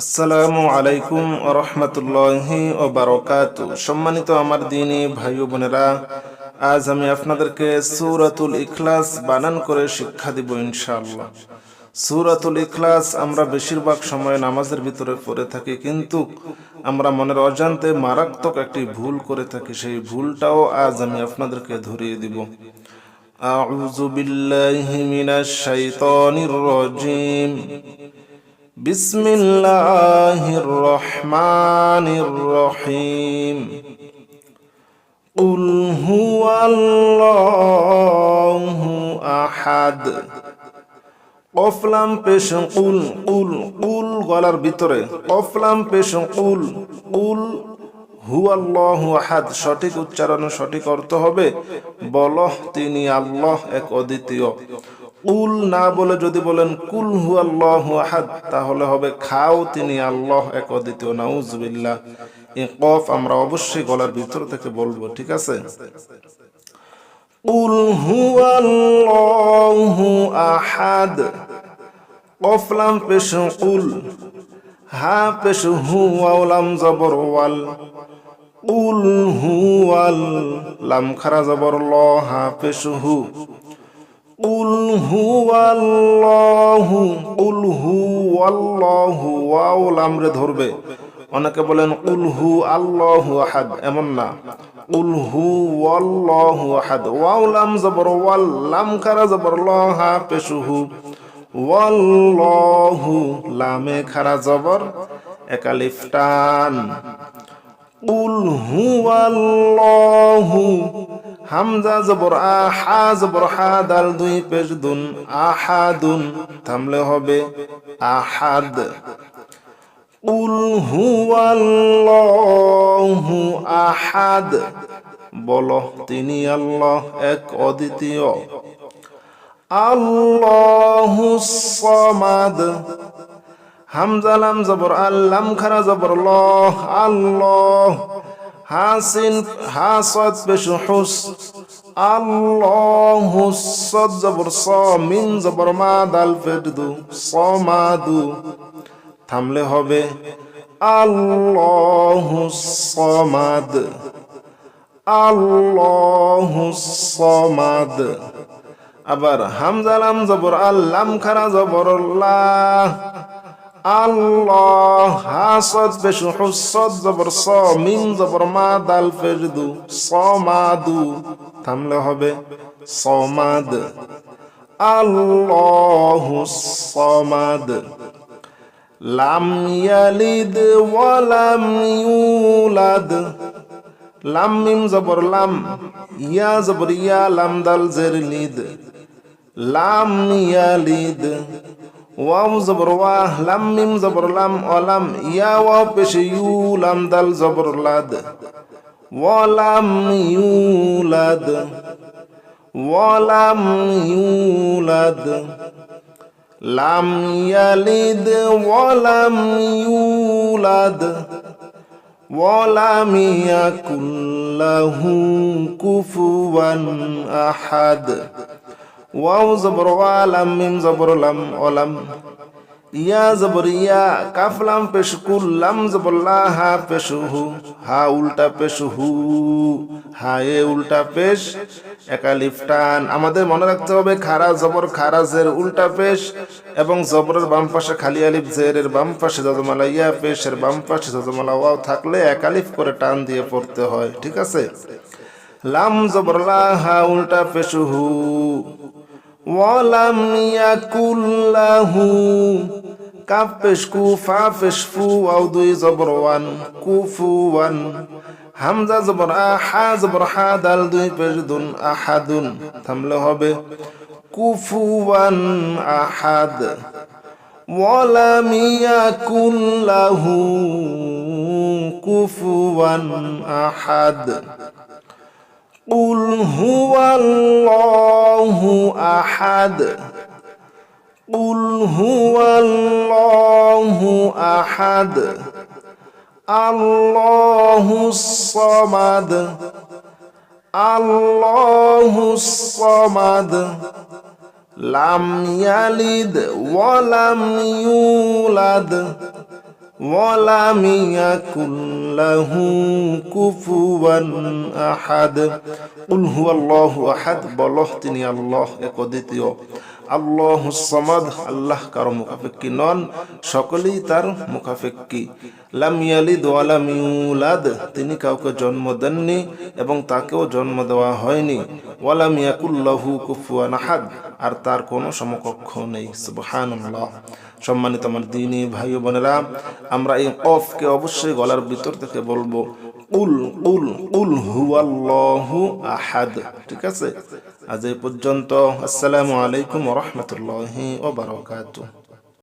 আসসালামু আলাইকুম রহমতুল্লাহি ও বারকাত সম্মানিত আমার দিনী ভাই বোনেরা, আজ আমি আপনাদেরকে সৌরাতুল ইখলাস বানান করে শিক্ষা দিব ইনশাআল্লাহ। সুরাতুল ইখলাস আমরা বেশিরভাগ সময় নামাজের ভিতরে পড়ে থাকি, কিন্তু আমরা মনের অজান্তে মারাত্মক একটি ভুল করে থাকি, সেই ভুলটাও আজ আমি আপনাদেরকে ধরিয়ে দিব। আউযু বিল্লাহি মিনাশ শাইতানির রাজিম। بسم الله الرحمن الرحيم قل هو الله أحد কফলাম পেশ কুল কুল কুল গলার ভিতরে কফলাম পেশ কুল কুল হু আল্লাহ আহাদ সঠিক উচ্চারণ সঠিক অর্থ হবে বল তিনি আল্লাহ এক অদ্বিতীয় কুল না বলে যদি বলেন, কুল হু আল্লাহ আহাদ, তাহলে হবে খাও তিনি আল্লাহ এক অদ্বিতীয়। নাউজবিল্লাহ। এ কফ আমরা অবশ্যই গলার ভিতর থেকে বলব, ঠিক আছে? কুল হু আল্লাহ আহাদ কফলাম পেশ কুল, হা পেশ হু আওলাম জবর ওয়াল। উল হু আল লাম খারা জবর ল, হা পেশ হু। হু উল হু আল্লাহু ওয়াও লাম রে ধরবে। অনেকে বলেন উল হু আল্লাহু আহাদ, এমন না। উল হু আল্লাহু আহাদ, ওয়াও লাম জবর, ওয়াল লাম খারা জবর ল হা পেশ ওয়াল্লাহু লামে খারা জবর একালিফ টান। উল হুয়াল্লাহু হামজা জবর আহা জবর হা দাল দুই পেশ দুন আহাদুন, থামলে হবে আহাদ। উল হুয়াল্লাহু আহাদ, বল তিনি আল্লাহ এক অদ্বিতীয়। আল্লাহু সমাদ হামজালাম জবর আল্লাম খারা জবর ল, আল্লাহ হাসিন হাসদ পেশ হুস। আল্লাহ সদ জবর স মিন জবর মা দাল ফেদু সমাদু। থামলে হবে আল্লাহ সমাদ। আল্লাহ সমাদ। আবার হামজালাম জবর আল্লাম খারা জবর আল্লাহ আল্লাহ হাসদ পেশ হুসদ জবর স মিম জবর মা দাল ফেরদু, সমাদু। থামলে হবে সমাদ। আল্লাহ সমাদ। লাম ইয়ালিদ ওয়ালাম ইউলাদ। লাম মিম জবর লাম, ইয়া জবর ইয়া, লাম দাল জের লিদ। লাম ইয়ালিদ ওয়াও জবর ওয়াহ লাম মিম জবর লাম অলাম ইয়া ওয়াও পেশে ইউ লাম দাল জবর লাদ ওয়ালাম ইউলাদ ওয়ালাম ইউলাদ লাম ইয়ালিদ ওয়ালাম ইউলাদ ওয়ালাম ইয়াকুল লাহু কুফুয়ান আহাদ ওয়াও জবর ওয়ালাম মিম জবর লাম ওলাম ইয়া জবর ইয়া কাফলাম পেশ কুল লাম জবর লা হা পেশ হু উল্টা পেশ হু এ উল্টা পেশ একালিফ টান আমাদের মনে রাখতে হবে খারা জবর খারাজের উল্টা পেশ এবং জবরের বাম পাশে খালি আলিফ জেরের বাম পাশে যজমালা ইয়া পেশের বাম পাশে যজমালা ওয়াও থাকলে একালিফ করে টান দিয়ে পড়তে হয় ঠিক আছে লাম জবর লা হা উল্টা পেশ হু ওয়ালাম ইয়াকুল্লাহু কাফ পেশ কু ফা পেশ ফু আও দুই জবর ওয়ান কুফুয়ান হামজা জবর আ, হা জবর হা, দাল দুই পেশ দুন আহাদুন, থামলে হবে। কুফুয়ান আহাদ, ওয়ালাম ইয়াকুল্লাহু কুফুয়ান আহাদ। قل هو الله أحد قل هو الله أحد الله الصمد الله الصمد لم يلد ولم يولد ولم يكن له كفوا أحد قل هو الله أحد بلغتني الله قدتي আল্লাহ সমাদ, আল্লাহ কারও মুখাফেক্কি নন, সকলেই তার মুখাফেক্কি লাম ইয়ালিদ ওয়ালাম ইউলাদ, তিনি কাউকে জন্ম দেননি এবং তাকেও জন্ম দেওয়া হয়নি। ওয়ালাম ইয়াকুল্লাহু কুফুয়ান আহাদ, আর তার কোনো সমকক্ষ নেই, সুবহানাল্লাহ। সম্মানিত আমার দিনী ভাই বোনেরা, আমরা এই কফকে অবশ্যই গলার ভিতর থেকে বলব, উল উল উল হুয়াল্লাহু আহাদ, ঠিক আছে? আজ এই পর্যন্ত। আসসালামু আলাইকুম ওয়া রাহমাতুল্লাহি ওয়া বারাকাতুহু।